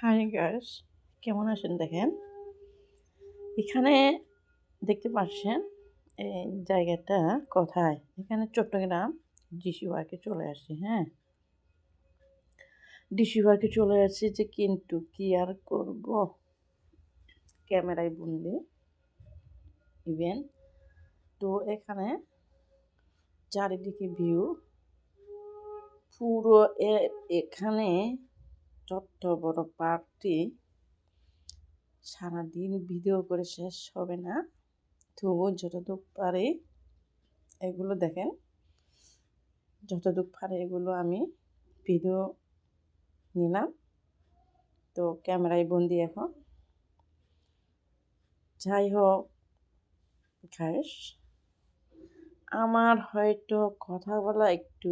Hi guys, কেমন আছেন দেখেন? এখানে দেখতে পাচ্ছেন এই জায়গাটা কোথায়? এখানে চট্টগ্রাম ডিসি ওয়ার্কে চলে আসছি হ্যাঁ। ডিসি ওয়ার্কে চলে আসছি যে কিন্তু কি আর করব? ক্যামেরায় বন্দি ইভেন তো এখানে চারিদিকে ভিউ পুরো এখানে যত বড় পার্কটি সারাদিন ভিডিও করে শেষ হবে না। তবুও যতটুক পারে এগুলো দেখেন, যতটুক পারে এগুলো আমি ভিডিও নিলাম। তো ক্যামেরায় বন্দি এখন। যাই হোক খাস আমার হয়তো কথা বলা একটু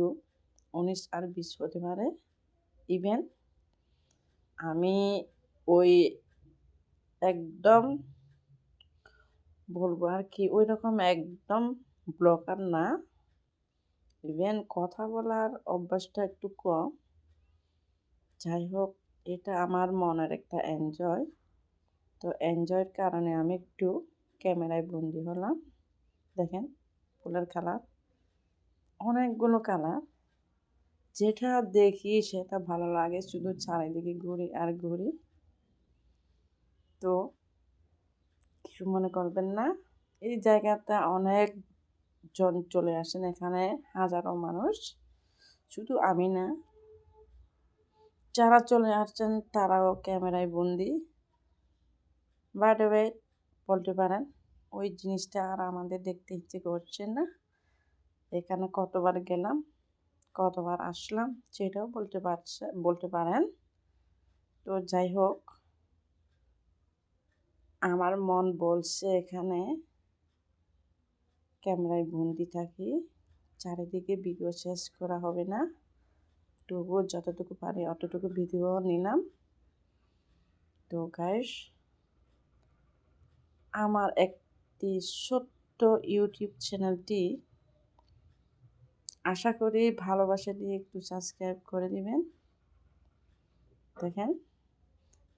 উনিশ আর বিশ হতে পারে। ইভেন আমি ওই একদম বলব আর কি ওই রকম একদম ব্লকার না। ইভেন কথা বলার অভ্যাসটা একটু কম। যাই হোক, এটা আমার মনের একটা এনজয় তো এনজয়ের কারণে আমি একটু ক্যামেরায় বন্দি হলাম। দেখেন, ফুলের কালার অনেকগুলো কালার যেটা দেখি সেটা ভালো লাগে, শুধু চারিদিকে ঘুরি আর ঘুরি। তো কিছু মনে করবেন না। এই জায়গাটা অনেক জন চলে আসেন এখানে, হাজারো মানুষ। শুধু আমি না। যারা চলে আসছেন তারাও ক্যামেরায় বন্দি। বাট ওয়ে বলতে পারেন, ওই জিনিসটা আর আমাদের দেখতে ইচ্ছে করছে না। এখানে কতবার গেলাম কতবার আসলাম সেটাও বলতে পারছে, বলতে পারেন। তো যাই হোক, আমার মন বলছে এখানে ক্যামেরায় বন্দি থাকি, চারিদিকে ভিডিও শেষ করা হবে না। তবুও যতটুকু পারি অতটুকু ভিডিও নিলাম। তো গাইস আমার একটি ছোট্ট ইউটিউব চ্যানেলটি আশা করি ভালোবাসা দিয়ে একটু সাবস্ক্রাইব করে দিবেন। দেখেন,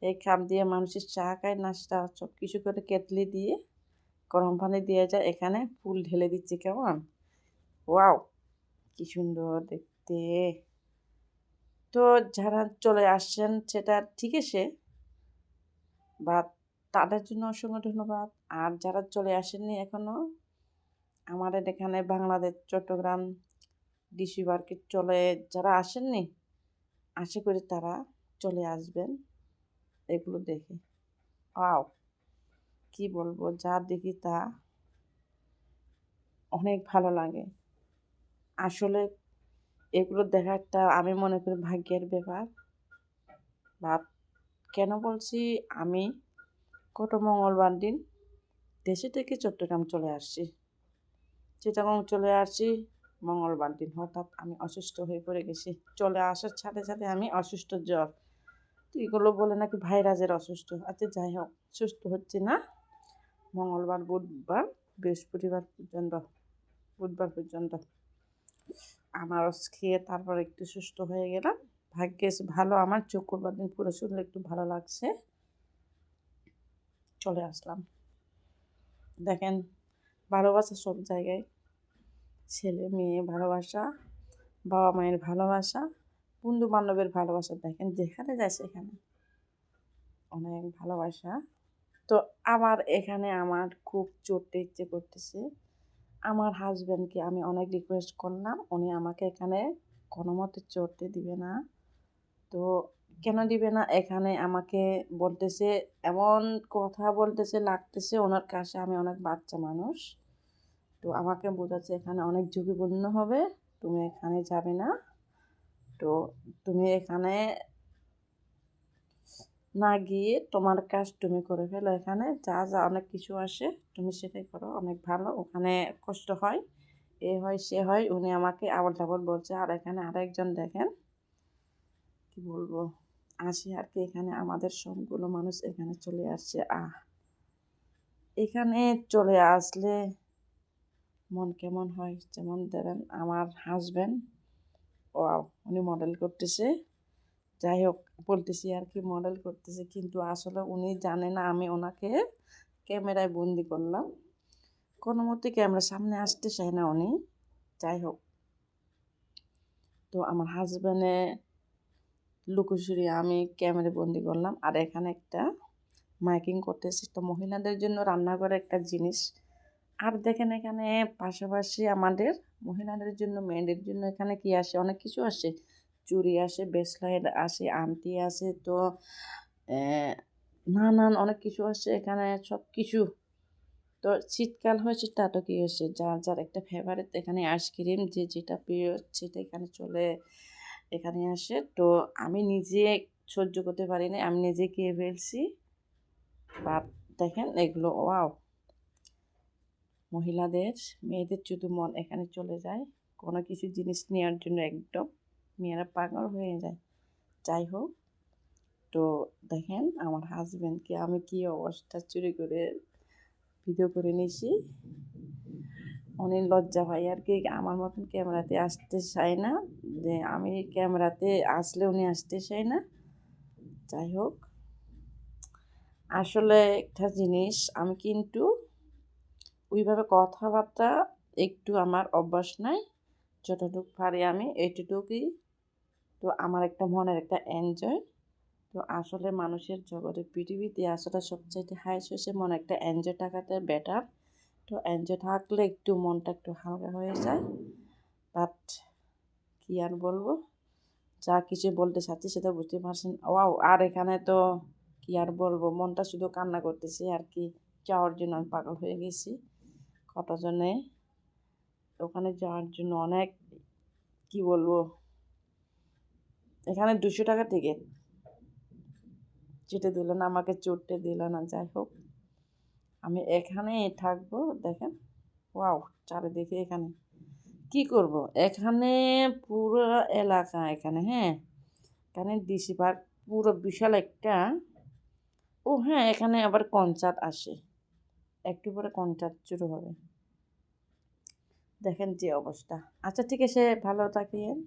এই খাপ দিয়ে মানুষের চা খায়, নাস্তা, সব কিছু করে কেটলি দিয়ে, গরম পানি দিয়ে যায়, এখানে ফুল ঢেলে দিচ্ছে কেমন? ওয়াও, কি সুন্দর দেখতে। তো যারা চলে আসছেন, সেটা ঠিক আছে বা তাদের জন্য অসংখ্য ধন্যবাদ। আর যারা চলে আসেননি এখনও আমাদের এখানে বাংলাদেশ, চট্টগ্রাম ডিসি মার্কেট চলে, যারা আসেননি, আশা করি তারা চলে আসবেন। এগুলো দেখে। আও কি বলব? যা দেখি তা অনেক ভালো লাগে। আসলে এগুলো দেখা একটা আমি মনে করি ভাগ্যের ব্যাপার। বা কেন বলছি? আমি কত মঙ্গলবার দিন দেশে থেকে চট্টগ্রাম চলে আসছি। চিটাগং চলে আসছি। মঙ্গলবার দিন হঠাৎ আমি অসুস্থ হয়ে পড়ে গেছি। চলে আসার সাথে সাথে আমি অসুস্থ জ্বর। তো এগুলো বলে নাকি ভাইরাসের অসুস্থ। আচ্ছা যাই হোক, সুস্থ হচ্ছে না। মঙ্গলবার, বুধবার, বৃহস্পতিবার পর্যন্ত, বুধবার পর্যন্ত। আনারস খেয়ে তারপর একটু সুস্থ হয়ে গেলাম। ভাগ্যেস ভালো। আমার চক্রবার দিন পুরো শুনলে একটু ভালো লাগছে। চলে আসলাম। দেখেন, ভালোবাসা সব জায়গায়। ছেলে মেয়ে ভালোবাসা, বাবা মায়ের ভালোবাসা, বন্ধু বান্ধবের ভালোবাসা, দেখেন যেখানে যায় সেখানে অনেক ভালোবাসা। তো আমার এখানে আমার খুব চড়তে ইচ্ছে করতেছে। আমার হাজব্যান্ডকে আমি অনেক রিকোয়েস্ট করলাম, উনি আমাকে এখানে কোনো মতে চড়তে দিবে না। তো কেন দিবে না? এখানে আমাকে বলতেছে, এমন কথা বলতেছে, লাগতেছে ওনার কাছে আমি অনেক বাচ্চা মানুষ। তো আমাকে বোঝাচ্ছে এখানে অনেক ঝুঁকিপূর্ণ হবে, তুমি এখানে যাবে না। তো তুমি এখানে না গিয়ে তোমার কাজ তুমি করে ফেলো এখানে, যা যা অনেক কিছু আসে তুমি সেটাই করো, অনেক ভালো, ওখানে কষ্ট হয়, এ হয়, সে হয়, উনি আমাকে আবার ডাবল বলছে, আর এখানে আরেকজন দেখেন। কি বলব, আসি আর কি, এখানে আমাদের সবগুলো মানুষ এখানে চলে আসছে, আহ। এখানে চলে আসলে মন কেমন হয়? যেমন ধরেন আমার হাজব্যান্ড ও উনি মডেল করতেছে। যাই হোক, বলতেছি আর কি মডেল করতেছে, কিন্তু আসলে উনি জানে না আমি ওনাকে ক্যামেরায় বন্দি করলাম। কোনো মতে ক্যামেরার সামনে আসতে চায় না উনি। যাই হোক। তো আমার হাজব্যান্ডে লুকোচুরি, আমি ক্যামেরা বন্দি করলাম। আর এখানে একটা মাইকিং করতেছি। তো মহিলাদের জন্য রান্নাঘরে একটা জিনিস আর দেখেন এখানে পাশাপাশি আমাদের মহিলাদের জন্য, মেয়েদের জন্য এখানে কি আসে? অনেক কিছু আসে। চুড়ি আসে ব্রেসলাইট আসে, আংটি আসে, তো নানান অনেক কিছু আসে এখানে, সব কিছু। তো শীতকাল হয়েছে, তা তো কি হয়েছে? যার যার একটা ফেভারিট এখানে আইসক্রিম যে, যেটা প্রিয়, সেটা এখানে চলে, এখানে আসে। তো আমি নিজে সহ্য করতে পারি না আমি নিজে খেয়ে ফেলছি। বা দেখেন এগুলো ওয়াও মহিলাদের, মেয়েদের শুধু মন এখানে চলে যায়, কোনো কিছু জিনিস নেওয়ার জন্য একদম মেয়েরা পাগল হয়ে যায়। যাই হোক, তো দেখেন আমার হাজব্যান্ডকে আমি কি অবস্থা চুরি করে ভিডিও করে নিয়েছি। উনি লজ্জা পাই আর কি, আমার মতন ক্যামেরাতে আসতে চায় না, যে আমি ক্যামেরাতে আসলে উনি আসতে চায় না। যাই হোক, আসলে একটা জিনিস আমি কিন্তু ওইভাবে কথাবার্তা একটু আমার অভ্যাস নাই। যতটুকু পারি আমি এইটুকুই তো আমার একটা মনের একটা এনজয় তো আসলে মানুষের জগতে পৃথিবীতে আসলে সবচাইতে হাইস হয়েছে মনে একটা এনজয় থাকাতে বেটার তো এনজয় থাকলে একটু মনটা একটু হালকা হয়ে যায়। বাট কি আর বলব? যা কিছু বলতে চাচ্ছি সেটা বুঝতে পারছেন। ওয়াও আর এখানে তো কি আর বলব? মনটা শুধু কান্না করতেছে আর কি। যাওয়ার জন্য আমি পাগল হয়ে গেছি। কতজনে ওখানে যাওয়ার জন্য অনেক, কি বলব, এখানে দুশো টাকা টিকিট চেটে দিল না, আমাকে চড়তে দিল না, যাই হোক। আমি এখানে থাকব, দেখেন। ওয়াও, চারিদিকে এখানে। কি করব? এখানে পুরো এলাকা এখানে হ্যাঁ? এখানে ডিসি পার্ক পুরো বিশাল একটা। ও হ্যাঁ এখানে আবার কনসার্ট আসে। একটু পরে কন্ট্রাক্ট শুরু হবে। দেখেন যে অবস্থা। আচ্ছা ঠিক আছে ভালো থাকিয়েন